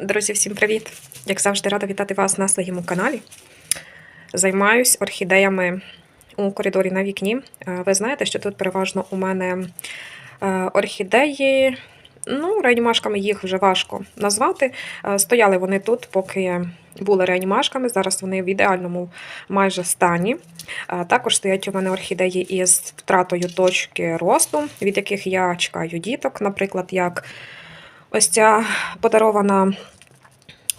Друзі, всім привіт! Як завжди, рада вітати вас на своєму каналі. Займаюсь орхідеями у коридорі на вікні. Е, Ви знаєте, що тут переважно у мене е, орхідеї. Ну, реанімашками їх вже важко назвати. Е, Стояли вони тут, поки були реанімашками. Зараз вони в ідеальному майже стані. Також стоять у мене орхідеї із втратою точки росту, від яких я чекаю діток, наприклад, як ось ця подарована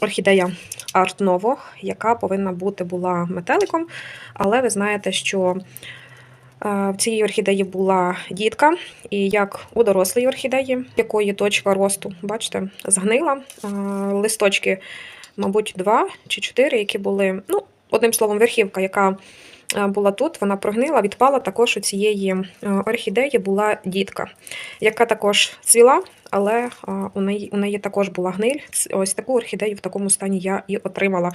орхідея Art Novo, яка повинна бути була метеликом. Але ви знаєте, що е, в цій орхідеї була дітка, і як у дорослій орхідеї, якої точка росту, бачите, згнила. Е, Листочки, мабуть, два чи чотири, які були, ну, одним словом, верхівка, яка була тут, вона прогнила, відпала. Також у цієї е, орхідеї була дітка, яка також цвіла, але у неї, у неї також була гниль. Ось таку орхідею в такому стані я і отримала.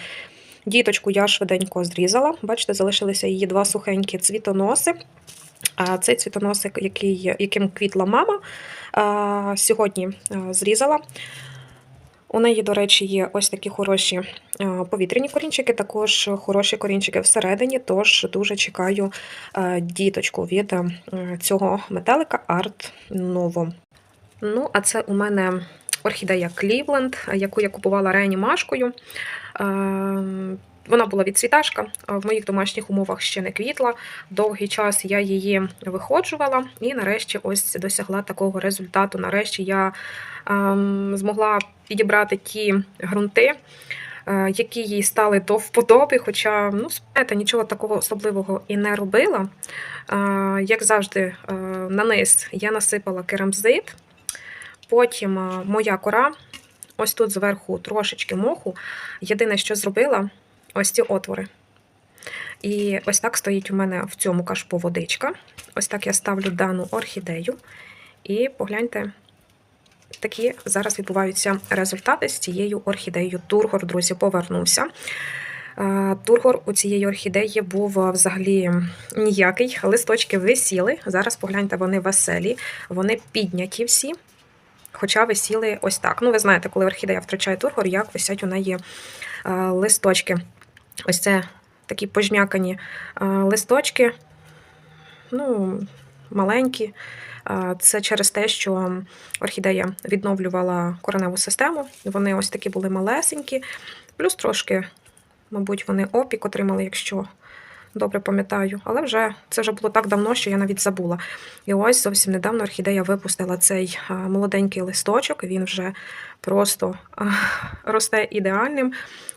Діточку я швиденько зрізала. Бачите, залишилися її два сухенькі цвітоноси. А цей цвітоносик, який, яким квітла мама, сьогодні зрізала. У неї, до речі, є ось такі хороші повітряні корінчики, також хороші корінчики всередині, тож дуже чекаю діточку від цього метелика Art Novo. Ну, а це у мене орхідея Cleveland, яку я купувала реанімашкою. Вона була відцвіташка, в моїх домашніх умовах ще не квітла. Довгий час я її виходжувала і нарешті ось досягла такого результату. Нарешті я ем, змогла підібрати ті ґрунти, е, які їй стали до вподоби, хоча ну, знаєте, нічого такого особливого і не робила. Е, Як завжди, е, на низ я насипала керамзит. Потім а, моя кора, ось тут зверху трошечки моху. Єдине, що зробила, ось ці отвори. І ось так стоїть у мене в цьому кашпо водичка. Ось так я ставлю дану орхідею. І погляньте, такі зараз відбуваються результати з цією орхідеєю. Тургор, друзі, повернувся. Тургор у цієї орхідеї був взагалі ніякий. Листочки висіли. Зараз погляньте, вони веселі, вони підняті всі. Хоча висіли ось так. Ну, ви знаєте, коли орхідея втрачає тургор, як висять у неї листочки. Ось це такі пожмякані листочки, ну, маленькі. Це через те, що орхідея відновлювала кореневу систему. Вони ось такі були малесенькі, плюс трошки, мабуть, вони опік отримали, якщо добре пам'ятаю. Але вже це вже було так давно, що я навіть забула. І ось зовсім недавно орхідея випустила цей молоденький листочок. Він вже просто росте ідеальним.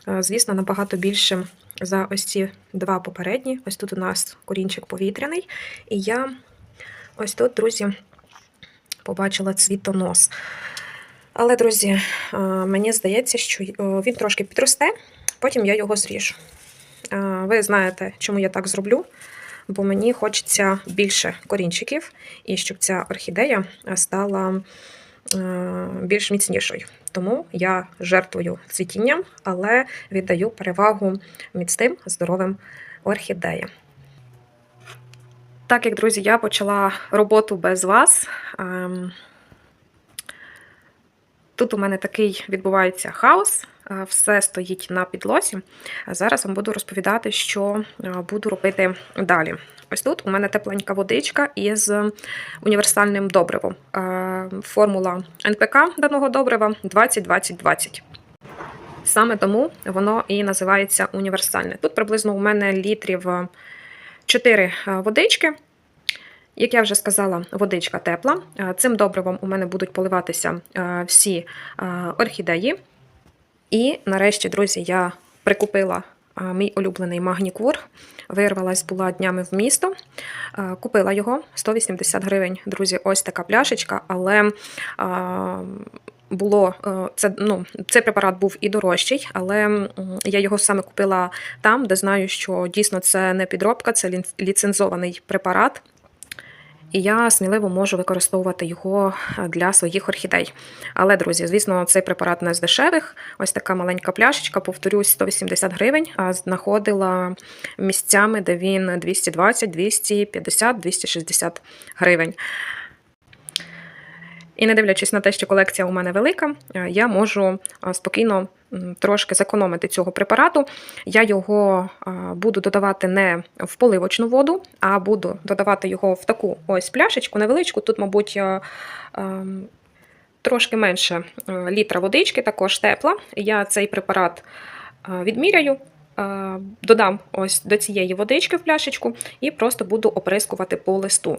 Звісно, набагато більшим за ось ці два попередні. Ось тут у нас корінчик повітряний. І я ось тут, друзі, побачила цвітонос. Але, друзі, мені здається, що він трошки підросте, потім я його зріжу. Ви знаєте, чому я так зроблю? Бо мені хочеться більше корінчиків, і щоб ця орхідея стала е, більш міцнішою. Тому я жертвую цвітінням, але віддаю перевагу міцним здоровим орхідеям. Так як, друзі, я почала роботу без вас. ем, Тут у мене такий відбувається хаос, все стоїть на підлозі. Зараз вам буду розповідати, що е, буду робити далі. Ось тут у мене тепленька водичка із універсальним добривом. Е, Формула НПК даного добрива 20-20-20. Саме тому воно і називається універсальне. Тут приблизно у мене літрів 4 водички. Як я вже сказала, водичка тепла. Е, Цим добривом у мене будуть поливатися е, всі е, орхідеї. І нарешті, друзі, я прикупила мій улюблений магнікур. Вирвалась була днями в місто. Купила його 180 гривень. Друзі, ось така пляшечка, але було е, це, ну, цей препарат був і дорожчий, але я його саме купила там, де знаю, що дійсно це не підробка, це ліцензований препарат. І я сміливо можу використовувати його для своїх орхідей. Але, друзі, звісно, цей препарат не з дешевих. Ось така маленька пляшечка, повторюсь, 180 гривень, а знаходила місцями, де він 220, 250, 260 гривень. І не дивлячись на те, що колекція у мене велика, е, я можу е, спокійно трошки зекономити цього препарату. Я його е, буду додавати не в поливочну воду, а буду додавати його в таку ось пляшечку невеличку. Тут, мабуть, е, ем, трошки менше е, літра водички, також тепла. Я цей препарат е, відміряю. е, Додам ось до цієї водички в пляшечку і просто буду оприскувати по листу.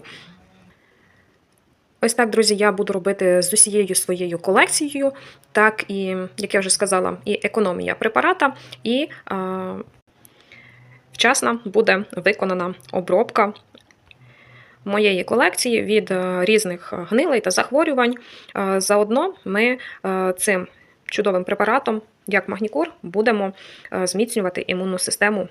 Ось так, друзі, я буду робити з усією своєю колекцією, так і, як я вже сказала, і економія препарата, і е, вчасно буде виконана обробка моєї колекції від е, різних гнилей та захворювань. Е, Заодно ми е, цим чудовим препаратом, як магнікур, будемо зміцнювати імунну систему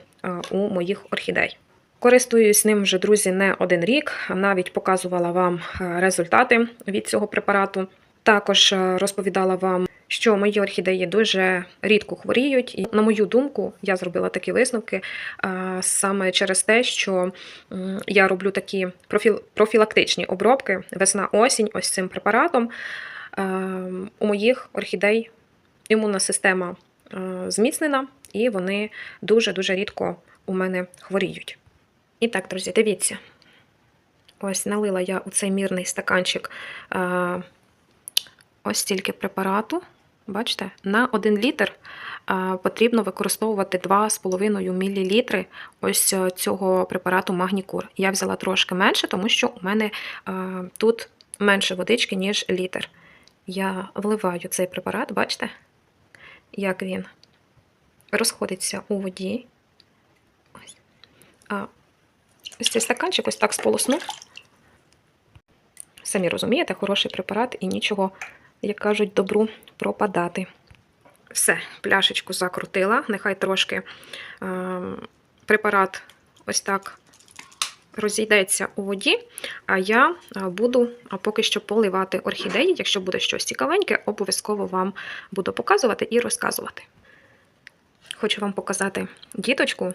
у моїх орхідей. Користуюсь ним вже, друзі, не один рік. Навіть показувала вам е, результати від цього препарату. Також е, розповідала вам, що мої орхідеї дуже рідко хворіють. І, на мою думку, я зробила такі висновки е, саме через те, що я роблю такі профіл- профілактичні обробки весна-осінь ось цим препаратом. У моїх орхідей імунна система зміцнена, і вони дуже-дуже рідко у мене хворіють. І так, друзі, дивіться. Ось налила я у цей мірний стаканчик е, ось стільки препарату. Бачите, на 1 літр е, потрібно використовувати 2,5 мл ось е, цього препарату Магнікур. Я взяла трошки менше, тому що у мене тут менше водички, ніж літр. Я вливаю цей препарат, бачите, як він розходиться у воді. Ось. Ось цей стаканчик ось так сполосну. Самі розумієте, хороший препарат і нічого, як кажуть, добру пропадати. Все, пляшечку закрутила. Нехай трошки е, препарат ось так розійдеться у воді, а я е, буду поки що поливати орхідеї. Якщо буде щось цікавеньке, обов'язково вам буду показувати і розказувати. Хочу вам показати діточку е,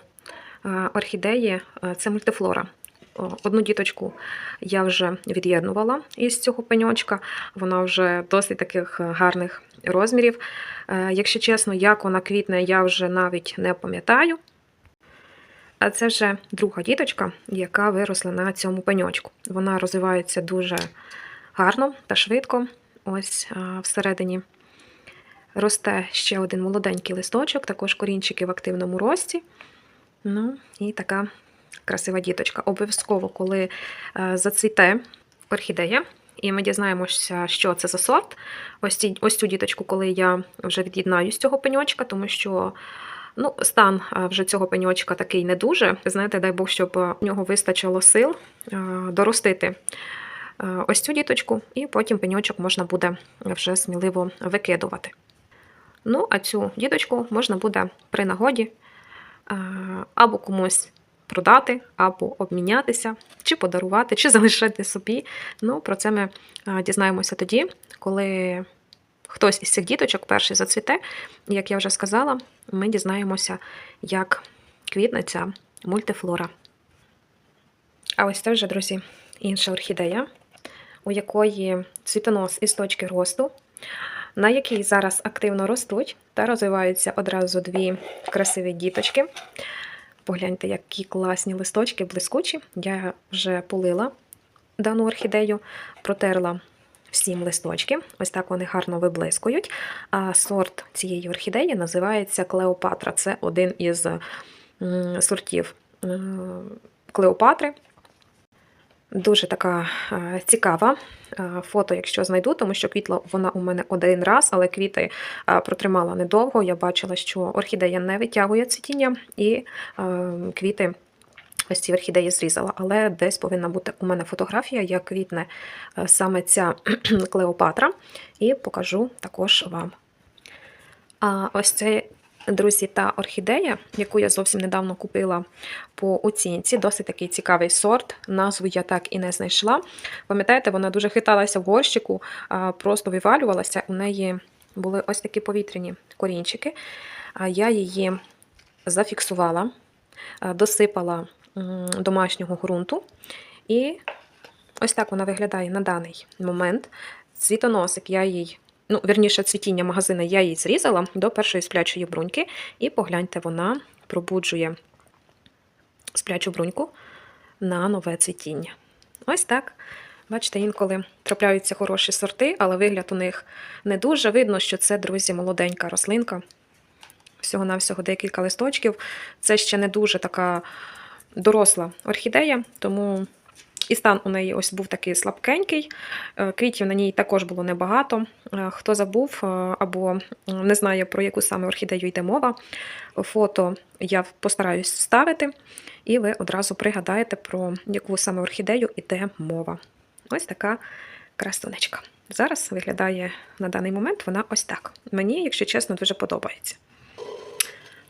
орхідеї, е, це мультифлора. Одну діточку я вже від'єднувала із цього пеньочка. Вона вже досить таких гарних розмірів. Е, Якщо чесно, як вона квітне, я вже навіть не пам'ятаю. А це вже друга діточка, яка виросла на цьому пеньочку. Вона розвивається дуже гарно та швидко. Ось всередині росте ще один молоденький листочок, також корінчики в активному рості. Ну, і така красива діточка. Обов'язково, коли е, зацвіте орхідея, і ми дізнаємося, що це за сорт. Ось, ці, ось цю діточку, коли я вже від'єднаю з цього пеньочка, тому що ну, стан е, вже цього пеньочка такий не дуже. Знаєте, дай Бог, щоб е, у нього вистачило сил е, доростити е, ось цю діточку, і потім пеньочок можна буде вже сміливо викидувати. Ну, а цю діточку можна буде при нагоді е, або комусь продати, або обмінятися, чи подарувати, чи залишити собі. Ну, про це ми е, дізнаємося тоді, коли хтось із цих діточок перший зацвіте. Як я вже сказала, ми дізнаємося, як квітне ця мультифлора. А ось це вже, друзі, інша орхідея, у якої цвітонос із точки росту, на якій зараз активно ростуть та розвиваються одразу дві красиві діточки. Погляньте, які класні листочки, блискучі. Я вже полила дану орхідею, протерла всім листочки. Ось так вони гарно виблискують. А сорт цієї орхідеї називається Клеопатра. Це один із сортів Клеопатри. Дуже така е, цікава е, фото, якщо знайду, тому що квітла вона у мене один раз, але квіти е, протримала недовго. Я бачила, що орхідея не витягує цвітіння, і квіти ось ці орхідеї зрізала. Але десь повинна бути у мене фотографія, як квітне саме ця Клеопатра, і покажу також вам. А ось це, друзі, та орхідея, яку я зовсім недавно купила по оцінці. Досить такий цікавий сорт. Назву я так і не знайшла. Пам'ятаєте, вона дуже хиталася в горщику, просто вивалювалася. У неї були ось такі повітряні корінчики. Я її зафіксувала, досипала домашнього ґрунту. І ось так вона виглядає на даний момент. цвітоносик я їй, ну, вірніше, цвітіння магазина я їй зрізала до першої сплячої бруньки. І погляньте, вона пробуджує сплячу бруньку на нове цвітіння. Ось так. Бачите, інколи трапляються хороші сорти, але вигляд у них не дуже. Видно, що це, друзі, молоденька рослинка. Всього-навсього декілька листочків. Це ще не дуже така доросла орхідея, тому і стан у неї ось був такий слабкенький. Е, Квітів на ній також було небагато. Е, Хто забув е, або не знає, про яку саме орхідею йде мова, фото я постараюсь вставити, і ви одразу пригадаєте, про яку саме орхідею йде мова. Ось така красунечка. Зараз виглядає на даний момент вона ось так. Мені, якщо чесно, дуже подобається.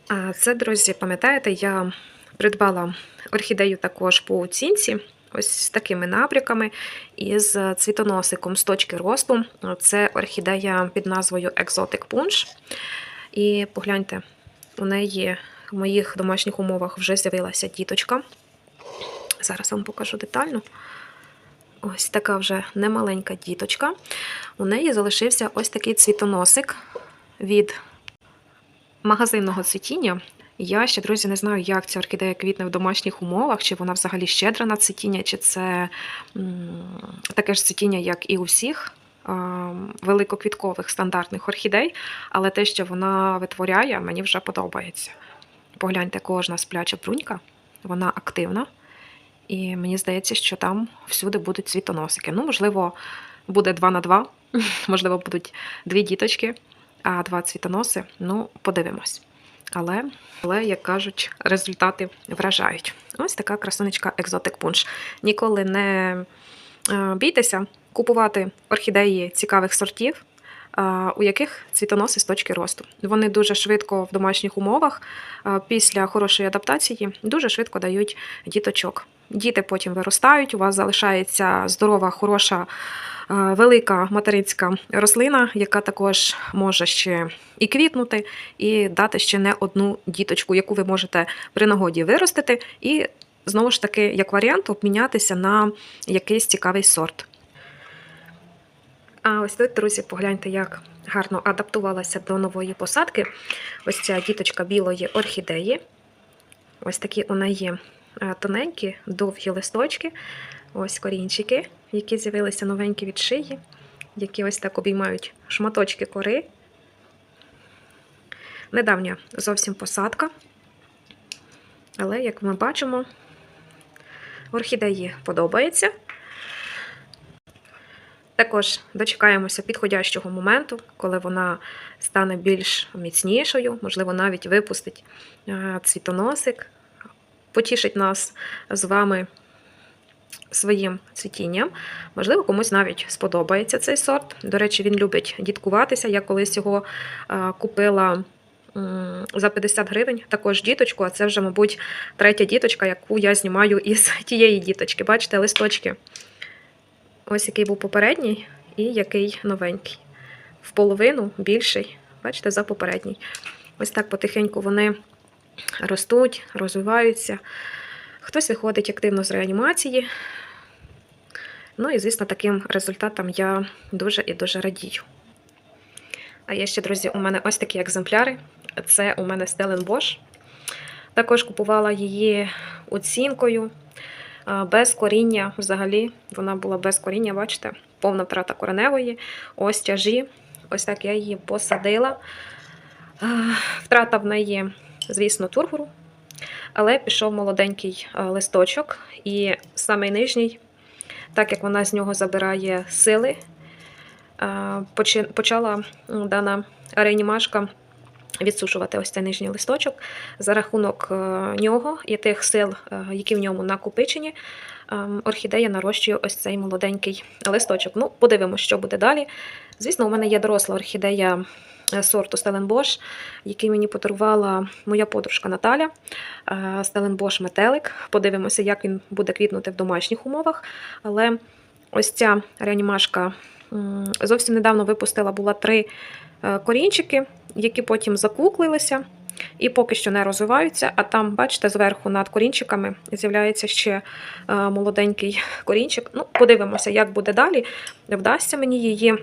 А це, друзі, пам'ятаєте, я придбала орхідею також по оцінці. Ось з такими набряками із цвітоносиком з точки росту. Це орхідея під назвою Exotic Punch. І погляньте, у неї в моїх домашніх умовах вже з'явилася діточка. Зараз вам покажу детально. Ось така вже немаленька діточка. У неї залишився ось такий цвітоносик від магазинного цвітіння. Я ще, друзі, не знаю, як ця орхідея квітне в домашніх умовах, чи вона взагалі щедра на цвітіння, чи це таке ж цвітіння, як і у всіх великоквіткових стандартних орхідей. Але те, що вона витворяє, мені вже подобається. Погляньте, кожна спляча брунька, вона активна. І мені здається, що там всюди будуть цвітоносики. Ну, можливо, буде 2 на 2, можливо, будуть дві діточки, а два цвітоноси. Ну, подивимось. Але, але, як кажуть, результати вражають. Ось така красунечка екзотик пунш. Ніколи не е, бійтеся купувати орхідеї цікавих сортів, у яких цвітоноси з точки росту. Вони дуже швидко в домашніх умовах, після хорошої адаптації, дуже швидко дають діточок. Діти потім виростають, у вас залишається здорова, хороша, велика материнська рослина, яка також може ще і квітнути, і дати ще не одну діточку, яку ви можете при нагоді виростити, і знову ж таки, як варіант, обмінятися на якийсь цікавий сорт. А ось тут, друзі, погляньте, як гарно адаптувалася до нової посадки. Ось ця діточка білої орхідеї. Ось такі у неї е, тоненькі, довгі листочки, ось корінчики, які з'явилися новенькі від шиї, які ось так обіймають шматочки кори. Недавня зовсім посадка. Але, як ми бачимо, орхідеї подобається. Також дочекаємося підходящого моменту, коли вона стане більш міцнішою, можливо, навіть випустить е, цвітоносик, потішить нас з вами своїм цвітінням. Можливо, комусь навіть сподобається цей сорт. До речі, він любить діткуватися. Я колись його е, купила за 50 гривень, також діточку, а це вже, мабуть, третя діточка, яку я знімаю із тієї діточки. Бачите, листочки. Ось який був попередній і який новенький. В половину більший, бачите, за попередній. Ось так потихеньку вони ростуть, розвиваються. Хтось виходить активно з реанімації. Ну і, звісно, таким результатом я дуже і дуже радію. А є ще, друзі, у мене ось такі екземпляри. Це у мене Stellenbosch. Також купувала її оцінкою. Без коріння взагалі, вона була без коріння, бачите, повна втрата кореневої. Ось тяжі. Ось так я її посадила. Втрата в неї, звісно, тургору. Але пішов молоденький листочок, і самий нижній, так як вона з нього забирає сили, почала дана реанімашка відсушувати ось цей нижній листочок. За рахунок е, нього і тих сил, е, які в ньому накопичені, ем, орхідея нарощує ось цей молоденький листочок. Ну, подивимося, що буде далі. Звісно, у мене є доросла орхідея е, сорту Stellenbosch, який мені подарувала моя подружка Наталя. Stellenbosch метелик. Подивимося, як він буде квітнути в домашніх умовах. Але ось ця реанімашка зовсім недавно випустила була три корінчики, які потім закуклилися. і поки що не розвиваються. А там, бачите, зверху над корінчиками з'являється ще е, молоденький корінчик. Ну, подивимося, як буде далі. Вдасться мені її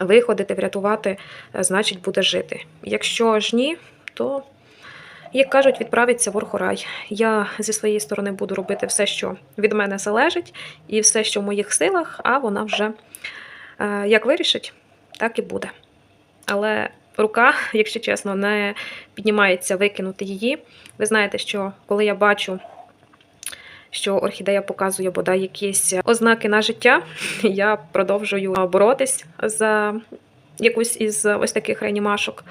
виходити, врятувати, е, значить, буде жити. Якщо ж ні, то. Як кажуть, відправиться в Орхорай. Я зі своєї сторони буду робити все, що від мене залежить, і все, що в моїх силах, а вона вже е, як вирішить, так і буде. Але рука, якщо чесно, не піднімається викинути її. Ви знаєте, що коли я бачу, що орхідея показує бодай якісь ознаки на життя, я продовжую боротись за якусь із ось таких реанімашок.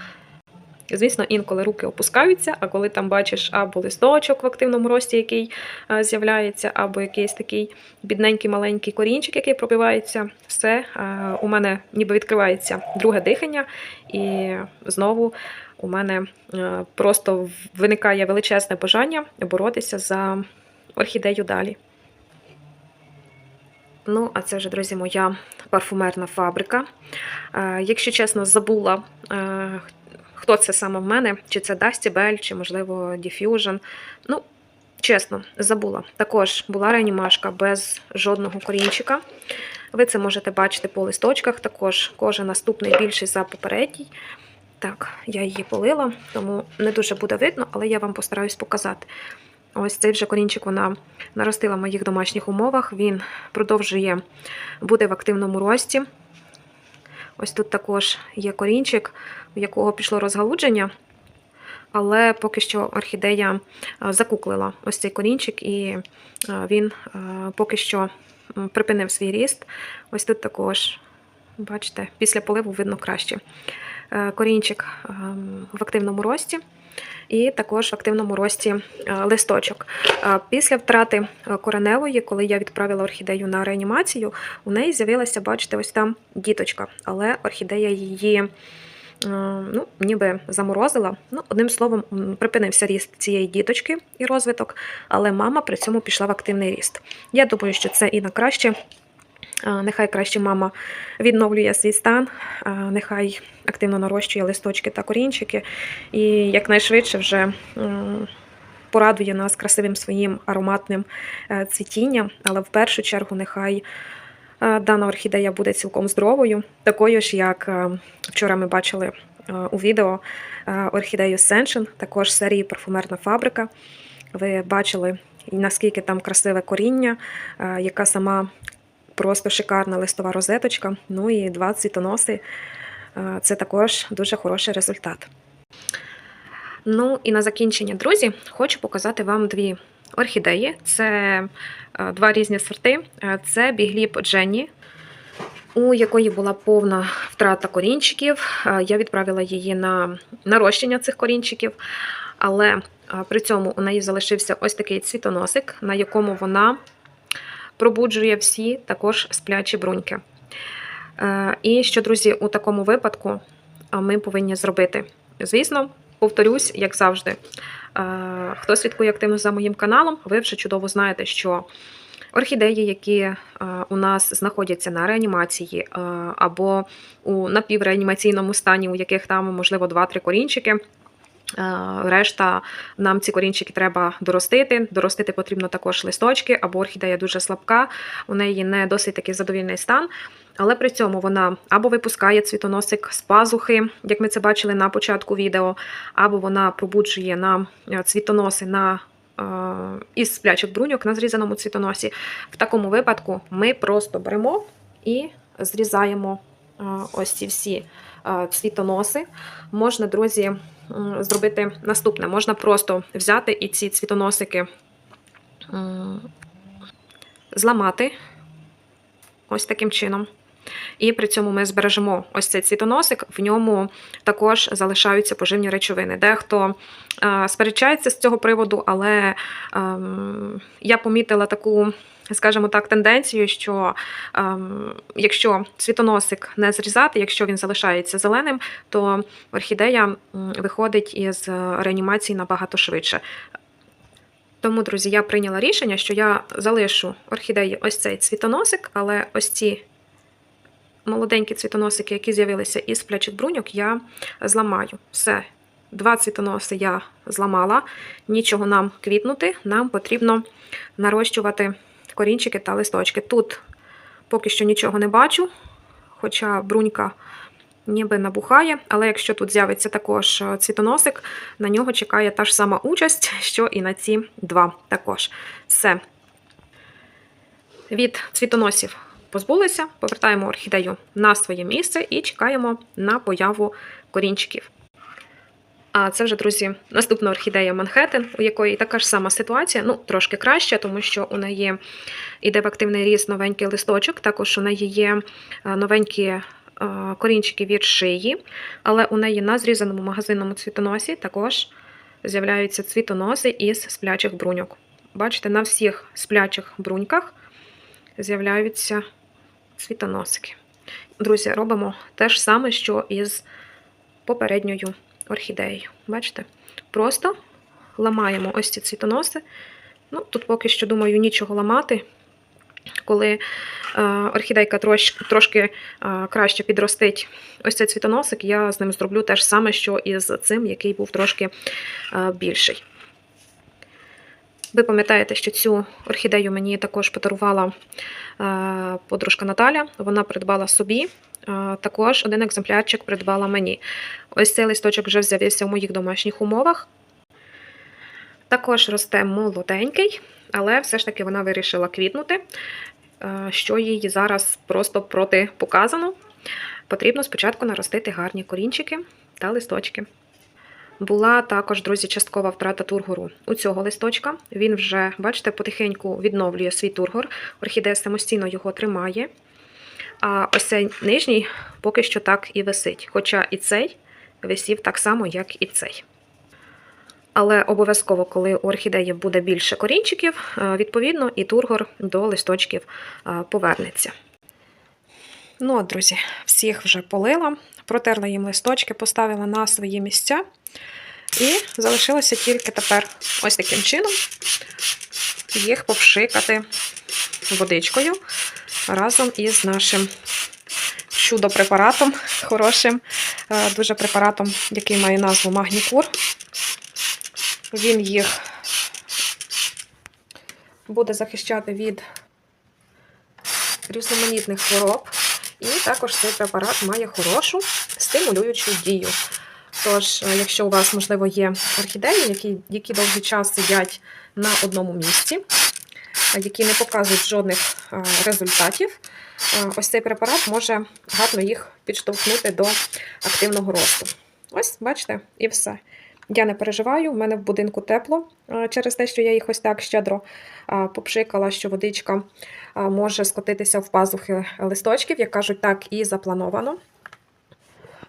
Звісно, інколи руки опускаються, а коли там бачиш або листочок в активному рості, який е, з'являється, або якийсь такий бідненький маленький корінчик, який пробивається, все е, у мене ніби відкривається друге дихання, і знову у мене е, просто виникає величезне бажання боротися за орхідею далі. Ну, а це вже, друзі, моя парфумерна фабрика. Якщо чесно, забула, хто це саме в мене, чи це Dusty чи, можливо, Diffusion. Ну, чесно, забула. Також була реанімашка без жодного корінчика. Ви це можете бачити по листочках. Також кожен наступний більший за попередній. Так, я її полила, тому не дуже буде видно, але я вам постараюсь показати. Ось цей вже корінчик вона наростила в моїх домашніх умовах. Він продовжує бути в активному рості. Ось тут також є корінчик, у якого пішло розгалудження, але поки що орхідея е, закуклила ось цей корінчик, і е, він е, поки що припинив свій ріст. Ось тут також, бачите, після поливу видно краще. Корінчик ем, в активному рості. І також в активному рості е, листочок. Е, Після втрати е, кореневої, коли я відправила орхідею на реанімацію, у неї з'явилася, бачите, ось там діточка, але орхідея її ну, ніби заморозила. Ну, одним словом, припинився ріст цієї діточки і розвиток, але мама при цьому пішла в активний ріст. Я думаю, що це і на краще. Нехай краще мама відновлює свій стан, нехай активно нарощує листочки та корінчики, і якнайшвидше вже порадує нас красивим своїм ароматним е, цвітінням. Але в першу чергу нехай е, дана орхідея буде цілком здоровою, такою ж, як е, вчора ми бачили у відео орхідею Сеншин, також серії парфумерна фабрика. Ви бачили, наскільки там красиве коріння, яка сама просто шикарна листова розеточка. Ну і два цвітоноси. Е, Це також дуже хороший результат. Ну і на закінчення, друзі, хочу показати вам дві орхідеї. Це е, два різні сорти. Е, Це бігліп Дженні, у якої була повна втрата корінчиків. Я відправила її на нарощення цих корінчиків, але при цьому у неї залишився ось такий цвітоносик, на якому вона пробуджує всі також сплячі бруньки. Е, І що, друзі, у такому випадку ми повинні зробити? Звісно, повторюсь, як завжди. Е, Хто слідкує активно за моїм каналом, ви вже чудово знаєте, що орхідеї, які е, у нас знаходяться на реанімації або у напівреанімаційному стані, у яких там, можливо, 2-3 корінчики. Е, Решта нам ці корінчики треба доростити. Доростити потрібно також листочки, або орхідея дуже слабка, у неї не досить такий задовільний стан. Але при цьому вона або випускає цвітоносик з пазухи, як ми це бачили на початку відео, або вона пробуджує нам е, цвітоноси на е, із сплячих бруньок на зрізаному цвітоносі. В такому випадку ми просто беремо і зрізаємо ось ці всі цвітоноси. Можна, друзі, зробити наступне. Можна просто взяти і ці цвітоносики зламати ось таким чином. І при цьому ми збережемо ось цей цвітоносик, в ньому також залишаються поживні речовини. Дехто сперечається з цього приводу, але ем, я помітила таку, скажімо так, тенденцію, що ем, якщо цвітоносик не зрізати, якщо він залишається зеленим, то орхідея виходить із реанімації набагато швидше. Тому, друзі, я прийняла рішення, що я залишу орхідеї ось цей цвітоносик, але ось ці молоденькі цвітоносики, які з'явилися із плячих бруньок, я зламаю. Все. Два цвітоноси я зламала, нічого нам квітнути, нам потрібно нарощувати корінчики та листочки. Тут поки що нічого не бачу, хоча брунька ніби набухає, але якщо тут з'явиться також е, цвітоносик, на нього чекає та ж сама участь, що і на ці два також. Все. Від цвітоносів позбулися, повертаємо орхідею на своє місце і чекаємо на появу корінчиків. А це вже, друзі, наступна орхідея Манхеттен, у якої така ж сама ситуація, ну, трошки краще, тому що у неї йде в активний ріст новенький листочок, також у неї є е, новенькі е, корінчики від шиї, але у неї на зрізаному магазинному цвітоносі також з'являються цвітоноси із сплячих бруньок. Бачите, на всіх сплячих бруньках з'являються цвітоносики. Друзі, робимо те ж саме, що із попередньою орхідеєю. Бачите? Просто ламаємо ось ці цвітоноси. Ну, тут поки що, думаю, нічого ламати. Коли е, орхідейка трош, трошки е, краще підростить ось цей цвітоносик, я з ним зроблю те ж саме, що і з цим, який був трошки е, більший. Ви пам'ятаєте, що цю орхідею мені також подарувала е, подружка Наталя. Вона придбала собі. Також один екземплярчик придбала мені. Ось цей листочок вже з'явився у моїх домашніх умовах. Також росте молоденький, але все ж таки вона вирішила квітнути, що їй зараз просто протипоказано. Потрібно спочатку наростити гарні корінчики та листочки. Була також, друзі, часткова втрата тургору у цього листочка. Він вже, бачите, потихеньку відновлює свій тургор. Орхідея самостійно його тримає. А ось цей нижній поки що так і висить. Хоча і цей висів так само, як і цей. Але обов'язково, коли у орхідеї буде більше корінчиків, е, відповідно, і тургор до листочків е, повернеться. Ну, от, друзі, всіх вже полила, протерла їм листочки, поставила на свої місця. І залишилося тільки тепер ось таким чином їх попшикати водичкою разом із нашим чудо-препаратом, хорошим, е, дуже препаратом, який має назву Магнікур. Він їх буде захищати від різноманітних хвороб. І також цей препарат має хорошу стимулюючу дію. Тож, е, якщо у вас, можливо, є орхідеї, які, які довгий час сидять на одному місці, які не показують жодних е, результатів, е, ось цей препарат може гарно їх підштовхнути до активного росту. Ось, бачите, і все. Я не переживаю, в мене в будинку тепло е, через те, що я їх ось так щедро попшикала, що водичка може скотитися в пазухи листочків, як кажуть, так і заплановано.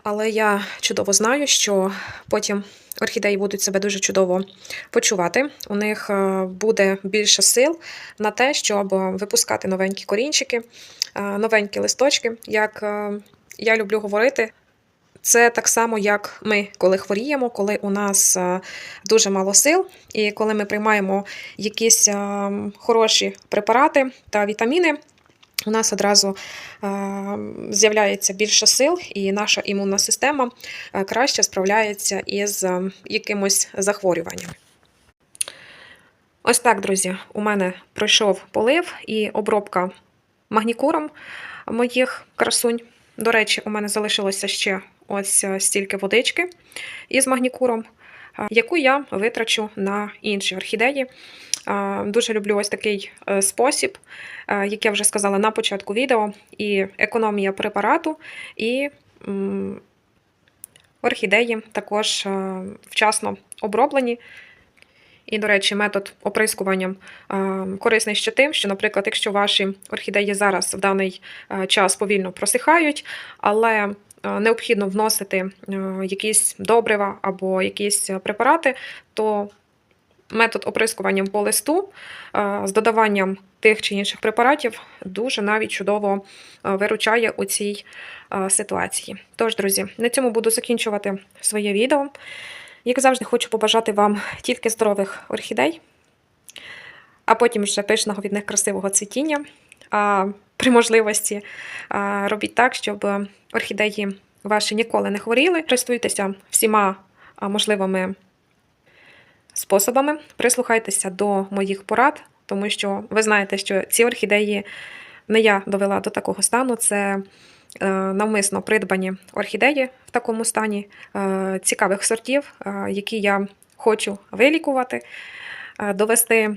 Але я чудово знаю, що потім орхідеї будуть себе дуже чудово почувати. У них е, буде більше сил на те, щоб випускати новенькі корінчики, е, новенькі листочки. Як е, я люблю говорити, це так само, як ми, коли хворіємо, коли у нас дуже мало сил, і коли ми приймаємо якісь е, хороші препарати та вітаміни. У нас одразу з'являється більше сил, і наша імунна система краще справляється із якимось захворюванням. Ось так, друзі, у мене пройшов полив і обробка магнікуром моїх красунь. До речі, у мене залишилося ще ось стільки водички із магнікуром, яку я витрачу на інші орхідеї. Дуже люблю ось такий е, спосіб, е, як я вже сказала на початку відео, і економія препарату, і орхідеї також е, вчасно оброблені. І, до речі, метод оприскування корисний ще тим, що, наприклад, якщо ваші орхідеї зараз в даний час повільно просихають, але необхідно вносити якісь добрива або якісь препарати, то метод оприскування по листу е, з додаванням тих чи інших препаратів дуже навіть чудово е, виручає у цій е, ситуації. Тож, друзі, на цьому буду закінчувати своє відео. Як завжди, хочу побажати вам тільки здорових орхідей, а потім вже пишного від них красивого цвітіння. А при можливості робіть так, щоб орхідеї ваші ніколи не хворіли. Користуйтеся всіма можливими способами. Прислухайтеся до моїх порад, тому що ви знаєте, що ці орхідеї не я довела до такого стану. Це е, навмисно придбані орхідеї в такому стані е, цікавих сортів, е, які я хочу вилікувати, довести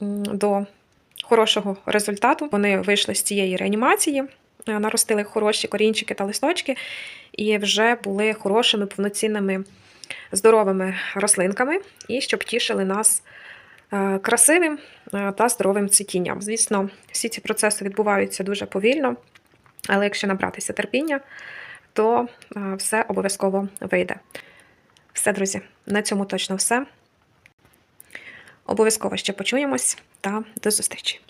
до хорошого результату. Вони вийшли з цієї реанімації, наростили хороші корінчики та листочки, і вже були хорошими повноцінними здоровими рослинками, і щоб тішили нас е, красивим е, та здоровим цвітінням. Звісно, всі ці процеси відбуваються дуже повільно, але якщо набратися терпіння, то е, все обов'язково вийде. Все, друзі, на цьому точно все. Обов'язково ще почуємось та до зустрічі!